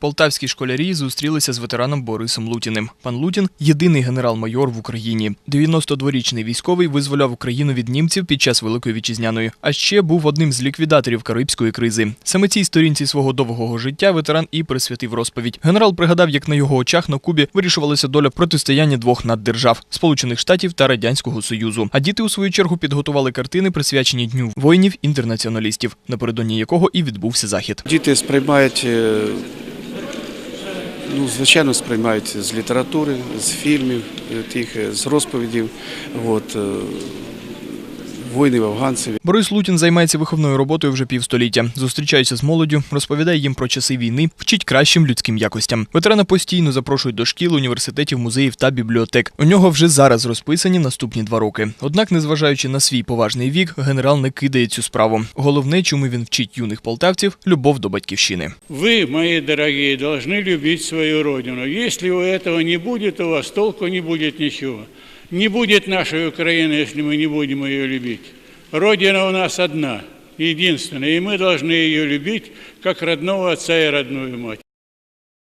Полтавські школярі зустрілися з ветераном Борисом Лутіним. Пан Лутін єдиний генерал-майор в Україні. 92-річний військовий визволяв Україну від німців під час Великої вітчизняної, а ще був одним з ліквідаторів Карибської кризи. Саме цій сторінці свого довгого життя ветеран і присвятив розповідь. Генерал пригадав, як на його очах на Кубі вирішувалася доля протистояння двох наддержав Сполучених Штатів та Радянського Союзу. А діти у свою чергу підготували картини, присвячені дню воїнів-інтернаціоналістів, напередодні якого і відбувся захід. Діти сприймають, е, ну, звичайно, сприймають з літератури, з фільмів, е, тих, е, з розповідів. От, е, воїнів, афганців. Борис Лутін займається виховною роботою вже півстоліття. Зустрічається з молоддю, розповідає їм про часи війни, вчить кращим людським якостям. Ветерана постійно запрошують до шкіл, університетів, музеїв та бібліотек. У нього вже зараз розписані наступні два роки. Однак, незважаючи на свій поважний вік, генерал не кидає цю справу. Головне, чому він вчить юних полтавців любов до батьківщини. Вы, мои дорогие, должны любить свою Родину. Если у этого не будет, у вас толку не будет ничего. Не будет нашей Украины, если мы не будем ее любить. Родина у нас одна, единственная, и мы должны ее любить, как родного отца и родную мать.